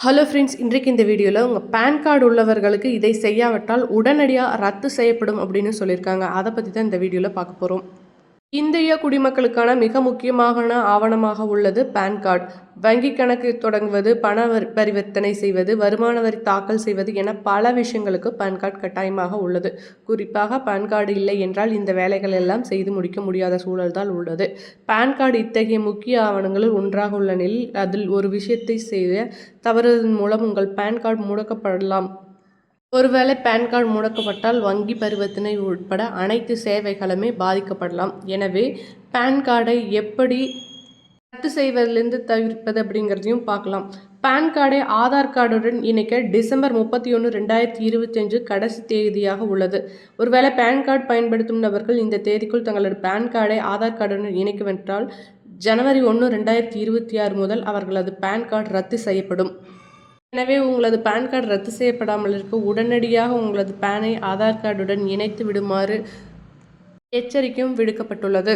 Hello friends இன்றைக்கு இந்த வீடியோவில் உங்கள் பேன் கார்டு உள்ளவர்களுக்கு இதை செய்யாவிட்டால் உடனடியாக ரத்து செய்யப்படும் அப்படின்னு சொல்லியிருக்காங்க. அதை பற்றி தான் இந்த வீடியோவில் பார்க்க போகிறோம் இந்திய குடிமக்களுக்கான மிக முக்கியமான ஆவணமாக உள்ளது பேன் கார்டு. வங்கி கணக்கு தொடங்குவது பண வரி- பரிவர்த்தனை செய்வது வருமான வரி தாக்கல் செய்வது என பல விஷயங்களுக்கு பேன் கார்டு கட்டாயமாக உள்ளது. குறிப்பாக பேன் கார்டு இல்லை என்றால் இந்த வேலைகள் எல்லாம் செய்து முடிக்க முடியாத சூழல் தான் உள்ளது. பேன் கார்டு இத்தகைய முக்கிய ஆவணங்களில் ஒன்றாக உள்ள நிலையில் அதில் ஒரு விஷயத்தை செய்ய தவறுவதன் மூலம் உங்கள் பேன் கார்டு முடக்கப்படலாம். ஒருவேளை பேன் கார்டு முடக்கப்பட்டால் வங்கி பரிவர்த்தனை உட்பட அனைத்து சேவைகளுமே பாதிக்கப்படலாம். எனவே பேன் கார்டை எப்படி ரத்து செய்வதிலிருந்து தவிர்ப்பது அப்படிங்கிறதையும் பார்க்கலாம். பேன் கார்டை ஆதார் கார்டுடன் இணைக்க டிசம்பர் முப்பத்தி ஒன்று ரெண்டாயிரத்தி இருபத்தஞ்சு கடைசி தேதியாக உள்ளது. ஒருவேளை பேன் கார்டு பயன்படுத்தும் நபர்கள் இந்த தேதிக்குள் தங்களது பேன் கார்டை ஆதார் கார்டுடன் இணைக்கவென்றால் ஜனவரி ஒன்று ரெண்டாயிரத்தி இருபத்தி ஆறு முதல் அவர்களது பேன் கார்டு ரத்து செய்யப்படும். எனவே உங்களது பேன் கார்டு ரத்து செய்யப்படாமல் இருக்க உடனடியாக உங்களது பேனை ஆதார் கார்டுடன் இணைத்து விடுமாறு எச்சரிக்கையும் விடுக்கப்பட்டுள்ளது.